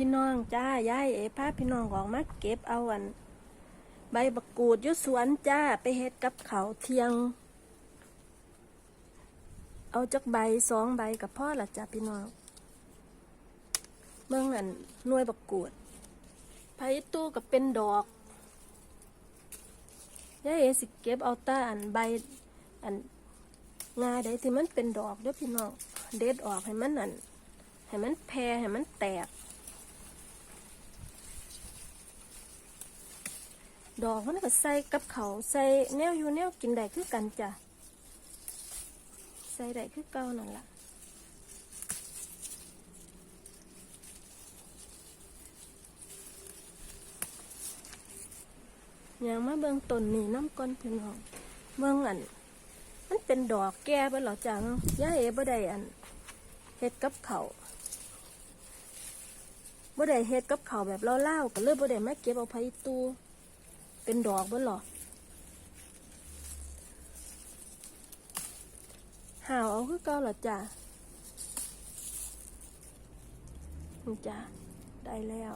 พี่น้องจ้ายายเอพาพี่น้องออกมาเก็บเอาอัน ใบบักกูดยุสวนจ้าไปเฮ็ดกับเขาเทียง เอาจักใบสองใบกับพ่อละจ้าพี่น้องเมืองอันน่วยบักกูดไผตู้กับเป็นดอกยายเอสิเก็บเอาแตาอันใบอันงาใดที่มันเป็นดอกเด้อพี่น้องเด็ดออกให้มันอันให้มันแพรให้มันแตก ดอกมันก็ใส่กับเขาใส่แนวอยู่แนวกินได้คือกันจ้ะใส่ได้คือเก่านั่นล่ะอย่างมาเบิ่งต้นนี่น้ำก้อนพี่น้องเบิ่งอัน มันเป็นดอกแก่เบ่หรอจังย่าเอ๋บ่ได้อันเฮ็ดกับเขาบ่ได้เฮ็ดกับเขาแบบเล่าๆก็เลยบ่ได้มาเก็บเอาไผตู เป็นดอกบ่หรอหาวเอาคือเก่าเหรอจ้ะนี่จ้ะได้แล้ว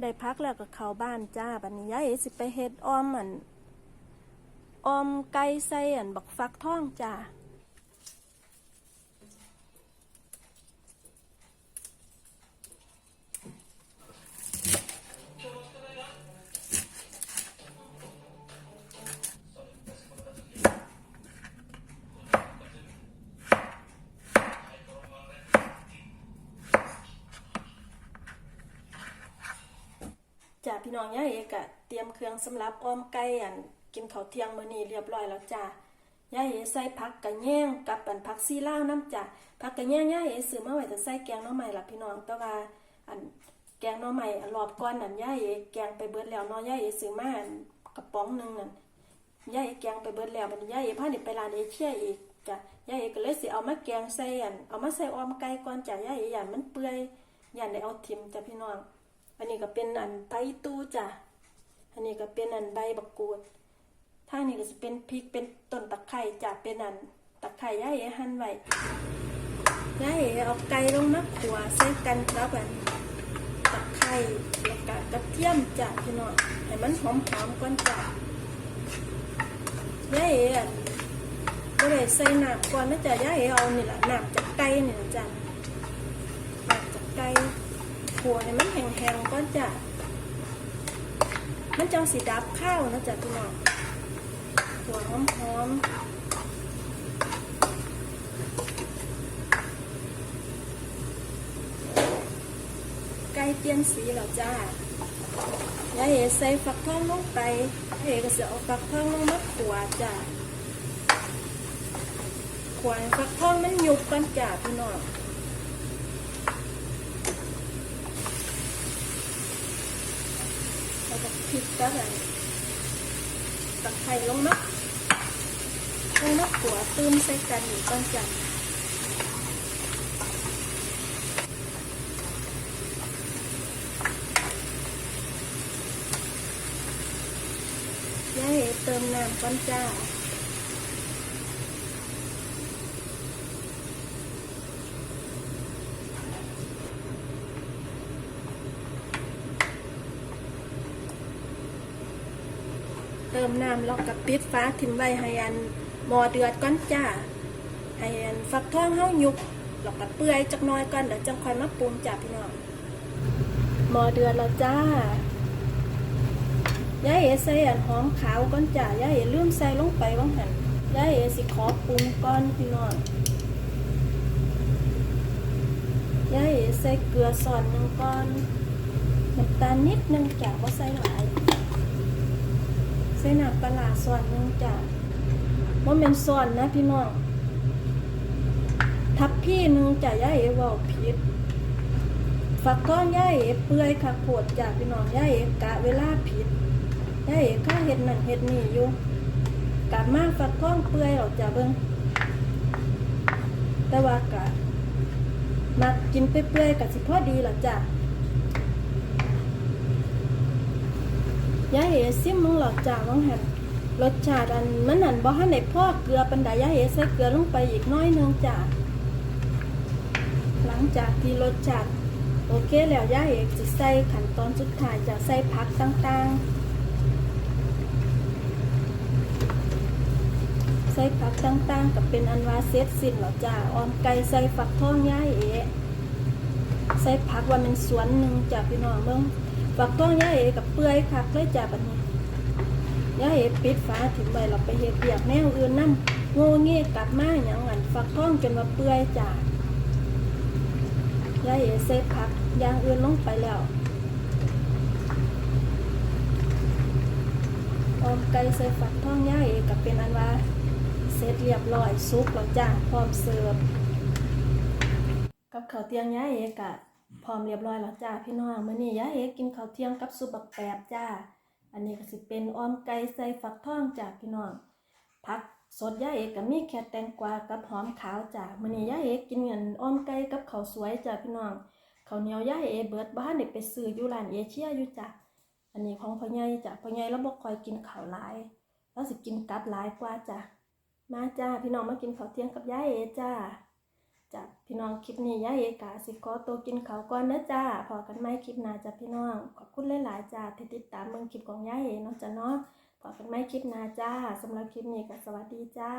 ได้พักแล้วก็เขาบ้านจ้าบัดนี้ยายสิไปเฮ็ดอ้อมอันอ้อมไก่ใส่อันบักฟักทองจ้า จ้าพี่น้องย่าเอกอะเตรียมเครื่องสำหรับอ้อมไก่อันกินข้าวเที่ยงมื้อนี้เรียบร้อยแล้วจ้าย่าเอใส่ผักกระแยงกับอันผักซีลาวน้ำจ้าผักกระแยงย่าเอซื้อมาไว้จะใส่แกงน่อไม้ล่ะพี่น้องแต่ว่าอันแกงน่อไม้อันรอบก่อนนั่นย่าเอแกงไปเบิดแล้วเนาะย่าเอซื้อมาอันกระป๋องหนึงนั่นย่าเอแกงไปเบิดแล้วบันย่าเอพานี่ไปร้านเอเชียอีกจ้ะย่าเอก็เลยสิเอามาแกงใส่อันเอามาใส่อ้อมไก่ก่อนจ้ะย่าเอย่านมันเปื่อยย่านได้เอาทิมจ้ะพี่น้อง อันนี้ก็เป็นอันไผ่ตู้จ้ะ อันนี้ก็เป็นอันใบบักกูดทางนี้ก็จะเป็นพริกเป็นต้นตะไคร้จ้ะ เป็นอันตะไคร้ย่าเอหั่นไว้ย่าเอเอาไก่ลงมาขัวใส่กันครับอันตะไคร้แล้วก็กระเทียมจ้ะพี่น้องให้มันหอมๆก่อนจ้ะย่าเออันก็เลยใส่น้ำก่อนนะจ๊ะย่าเอเอานี่แหละน้ำจากไก่นี่นะจ้ะน้ำจากไก่ ขัวให้มันแห้งๆก่อนจ้ะมันจังสีดับข้าวนะจ๊ะพี่น้องขัวหอมๆไก่เปลี่ยนสีแล้วจ้ายายเอใส่ฟักทองลงไปยายเอก็จะเอาฟักทองลงมาขัวจ้ะขัวให้ฟักทองมันยุบกันจ้ะพี่น้อง เราจะพริ กกับบตักไข่ลงมาลงมาขัวตื้มใส่กันอยู่ก้อนจันย่าเอ๋เติมน้ำก้อนจ้า ติมน้ำแล้วก็ปิดฟ้าทิ้งไว้ให้อันหมอเดือดก่อนจ้าให้อันฟักทองเฮายุบแล้วก็เปื่อยจักหน้อยก่อนเดี๋ยวจังค่อยมาปรุงจ้าพี่น้องหมอเดือดแล้วจ้ายายเอใส่อันหอมขาวก่อนจ้ายายเอลืมใส่ลงไปว่างหันยายเอสิขอปรุงก่อนพี่น้องยายเอใส่เกลือส่วนหนึ่งก่อนน้ำตาลนิดนึงจ้าว่าใส่หลาย ใส่น้ำปลาร้าส่วนหนึ่งจ้ะว่าเป็นส่วนนะพี่น้อง ทับพี่หนึ่งจ้ะย่าเอว่าผิดฝักทองย่าเอเปื่อยค่ะโผดจ้ะพี่น้องย่าเอกะเวลาผิดย่าเอข้าเห็ดนั่นเห็ดนี่อยู่กะมากฝักทองเปื่อยหรอกจ้ะเบิ้งแต่ว่ากะมักกินเปื่อยๆกะสิพอดีหรอจ้ะ ยายเอซิมมึงหลอดจ่ามึงหันรสชาติอันมันหันบ่ทันได้พอเกลือปันใดยาเอใส่เกลือลงไปอีกน้อยนึงจ้ะงจากที่รสจัดโอเคแล้วย่าเอกจะใส่ขั้นตอนสุดท้ายจะใส่ผักต่างๆ ใส่ผักต่างๆ กับเป็นอันว่าเสร็จสิ้นแล้วจ้าออมไก่ใส่ฝักทองย่าเอกใส่ผักว่ามันสวนหนึ่งจ้าพี่น้องเบิ่ง ฝักทองย่าเอกับเปื่อยคักเลยจ้าบัดนี้ย่าเอปิดฝาถิ่มไว้เราไปเฮ็ดเบียกแนวอื่นนำโง่เงี้กลับมาหยังอันฝักทองจนว่าเปื่อยจ้ายายเอเซฟผักอย่างอื่นลงไปแล้วออมไก่ใส่ฝักทองยายเอกับเป็นอันว่าเสร็จเรียบร้อยซุปแล้วจ้าพร้อมเสิร์ฟกับข้าวเตียงยายเอกะ พร้อมเรียบร้อยแล้วจ้าพี่น้องมื้อนี้ยายเอกินข้าวเที่ยงกับซุปบักแปบจ้า อันนี้ก็สิเป็นอ้อมไก่ใส่ฝักทองจ้าพี่น้องผักสดย่าเอกกับมีแค่แตงกวากับหอมขาวจ้ะมื้อนี้ย่าเอกกินเงินอ้อมไก่กับข้าวสวยจ้ะพี่น้องข้าวเหนียวย่าเอกเบิดบ้านได้ไปซื้ออยู่ร้านเอเชียอยู่จ้ะอันนี้ของพ่อใหญ่จ้ะพ่อใหญ่เราบ่ค่อยกินข้าวหลายเราสิกินกับหลายกว่าจ้ะมาจ้าพี่น้องมากินข้าวเที่ยงกับย่าเอจ้า จ้ะพี่น้องคลิปนี้ย่าเอกาสิขอตัวกินเขาก่อนนะจ้าพอกันไหมคลิปหน้าจ้ะพี่น้องขอบคุณหลายๆจ้าที่ติดตามมึงคลิปของย่าเอเนาะจ้ะเนาะพอกันไหมคลิปหน้าจ้าสำหรับคลิปนี้ก็สวัสดีจ้า